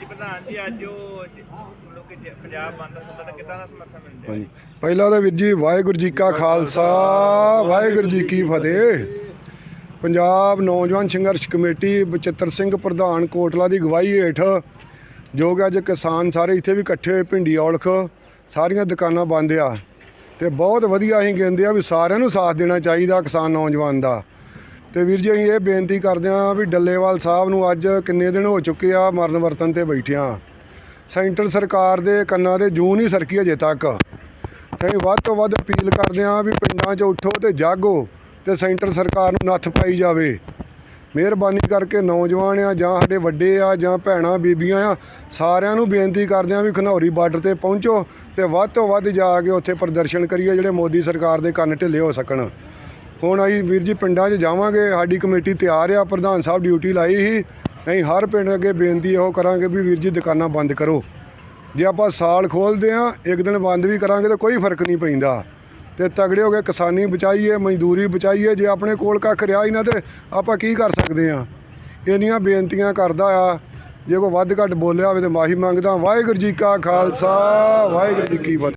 ਹਾਂਜੀ ਪ੍ਰਧਾਨ ਜੀ, ਅੱਜ ਉਹ ਜ- ਪੰਜਾਬ ਬੰਦ ਦਾ ਤਾਂ ਕਿੱਦਾਂ ਦਾ ਸਮਰਥਨ ਮਿਲਦਾ ਹਾਂਜੀ। ਪਹਿਲਾਂ ਤਾਂ ਵੀਰ ਜੀ, ਵਾਹਿਗੁਰੂ ਜੀ ਕਾ ਖਾਲਸਾ, ਵਾਹਿਗੁਰੂ ਜੀ ਕੀ ਫਤਿਹ। ਪੰਜਾਬ ਨੌਜਵਾਨ ਸੰਘਰਸ਼ ਕਮੇਟੀ ਬਚਿੱਤਰ ਸਿੰਘ ਪ੍ਰਧਾਨ ਕੋਟਲਾ ਦੀ ਅਗਵਾਈ ਹੇਠ ਜੋ ਕਿ ਅੱਜ ਕਿਸਾਨ ਸਾਰੇ ਇੱਥੇ ਵੀ ਇਕੱਠੇ ਹੋਏ, ਭਿੰਡੀ ਔਲਖ, ਸਾਰੀਆਂ ਦੁਕਾਨਾਂ ਬੰਦ ਆ। ਤੇ ਬਹੁਤ ਵਧੀਆ ਅਸੀਂ ਕਹਿੰਦੇ ਆ ਵੀ ਸਾਰਿਆਂ ਨੂੰ ਸਾਥ ਦੇਣਾ ਚਾਹੀਦਾ ਕਿਸਾਨ ਨੌਜਵਾਨ ਦਾ। ਤੇ ਵੀਰ ਜੀ, ਅਸੀਂ ਇਹ ਬੇਨਤੀ ਕਰਦੇ ਹਾਂ ਵੀ ਡੱਲੇਵਾਲ ਸਾਹਿਬ ਨੂੰ ਅੱਜ ਕਿੰਨੇ ਦਿਨ ਹੋ ਚੁੱਕੇ ਆ ਮਰਨ ਵਰਤਨ ਤੇ ਬੈਠਿਆਂ ਸੈਂਟਰ ਸਰਕਾਰ ਦੇ ਕੰਨਾਂ ਦੇ ਜੂੰ ਨਹੀਂ ਸਰਕੀ ਅਜੇ ਤੱਕ। ਤੇ ਅਸੀਂ ਵੱਧ ਤੋਂ ਵੱਧ ਅਪੀਲ ਕਰਦੇ ਹਾਂ ਵੀ ਪਿੰਡਾਂ 'ਚ ਉੱਠੋ ਤੇ ਜਾਗੋ ਤੇ ਸੈਂਟਰ ਸਰਕਾਰ ਨੂੰ ਨੱਥ ਪਾਈ ਜਾਵੇ। ਮਿਹਰਬਾਨੀ ਕਰਕੇ ਨੌਜਵਾਨ ਆ ਜਾਂ ਸਾਡੇ ਵੱਡੇ ਆ ਜਾਂ ਭੈਣਾਂ, ਬੀਬੀਆਂ ਆ, ਸਾਰਿਆਂ ਨੂੰ ਬੇਨਤੀ ਕਰਦੇ ਹਾਂ ਵੀ ਖਨੌਰੀ ਬਾਰਡਰ ਤੇ ਪਹੁੰਚੋ ਤੇ ਵੱਧ ਤੋਂ ਵੱਧ ਜਾ ਕੇ ਉੱਥੇ ਪ੍ਰਦਰਸ਼ਨ ਕਰੀਏ ਜਿਹੜੇ ਮੋਦੀ ਸਰਕਾਰ ਦੇ ਕੰਨ ਢਿੱਲੇ ਹੋ ਸਕਣ। ਹੁਣ ਅਸੀਂ ਵੀਰ ਜੀ ਪਿੰਡਾਂ 'ਚ ਜਾਵਾਂਗੇ, ਸਾਡੀ ਕਮੇਟੀ ਤਿਆਰ ਆ, ਪ੍ਰਧਾਨ ਸਾਹਿਬ ਡਿਊਟੀ ਲਾਈ ਸੀ। ਅਸੀਂ ਹਰ ਪਿੰਡ ਅੱਗੇ ਬੇਨਤੀ ਇਹੋ ਕਰਾਂਗੇ ਵੀ ਵੀਰ ਜੀ ਦੁਕਾਨਾਂ ਬੰਦ ਕਰੋ। ਜੇ ਆਪਾਂ ਸਾਲ ਖੋਲਦੇ ਆ ਇੱਕ ਦਿਨ ਬੰਦ ਵੀ ਕਰਾਂਗੇ ਤਾਂ ਕੋਈ ਫ਼ਰਕ ਨਹੀਂ ਪੈਂਦਾ। ਤੇ ਤਗੜੇ ਹੋ ਕੇ ਕਿਸਾਨੀ ਬਚਾਈਏ, ਮਜ਼ਦੂਰੀ ਬਚਾਈਏ, ਜੇ ਆਪਣੇ ਕੋਲ ਕੱਖ ਰਿਹਾ ਹੀ ਨਾ ਤੇ ਆਪਾਂ ਕੀ ਕਰ ਸਕਦੇ ਆ ਇੰਨੀਆਂ ਬੇਨਤੀਆਂ ਕਰਦਾ ਆ, ਜੇ ਕੋਈ ਵੱਧ ਘੱਟ ਬੋਲਿਆ ਹੋਵੇ ਤੇ ਮਾਫੀ ਮੰਗਦਾ ਵਾਹਿਗੁਰੂ ਜੀ ਕਾ ਖਾਲਸਾ, ਵਾਹਿਗੁਰੂ ਜੀ ਕੀ ਫਤਿਹ।